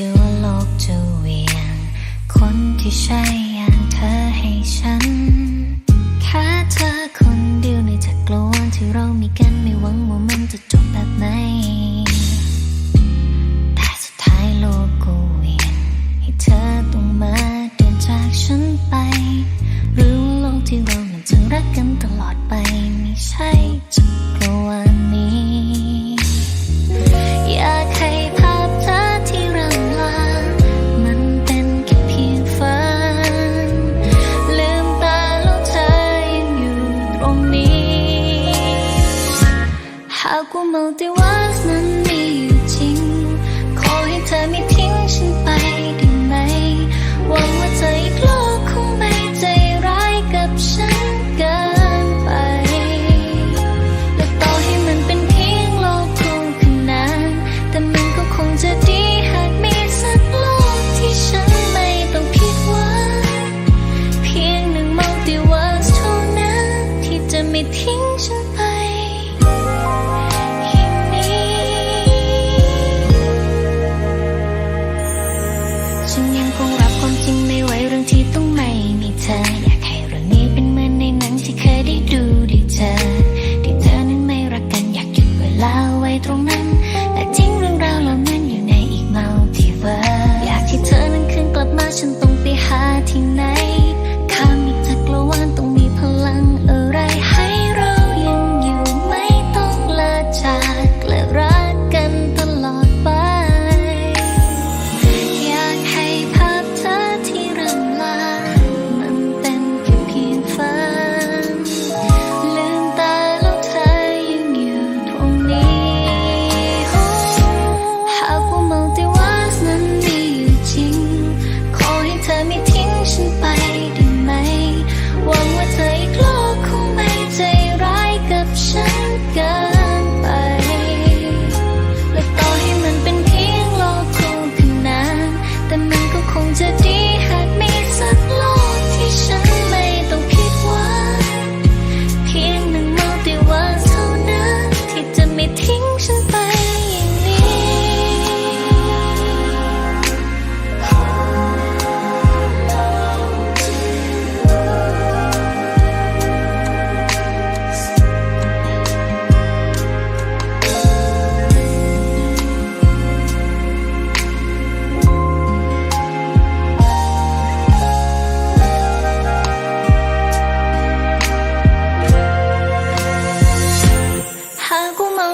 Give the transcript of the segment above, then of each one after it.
ชื่อว่าโลกจะเวียน คนที่ใช่อย่างเธอให้ฉัน แค่เธอคนเดียวในจักรวาลที่เรามีกันไม่หวังว่ามันจะจบแบบไหน หากว่ามัลต่ว่านั้นมีอยู่จริง ขอให้เธอมี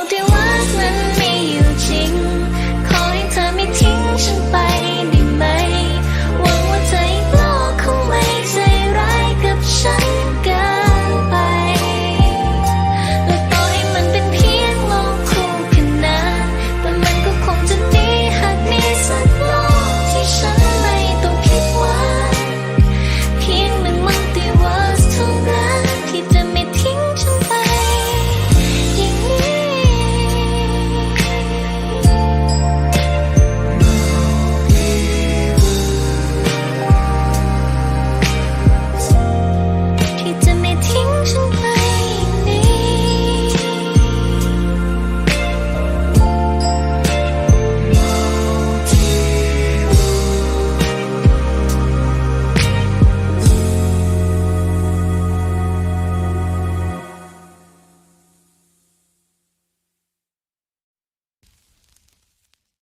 hope it was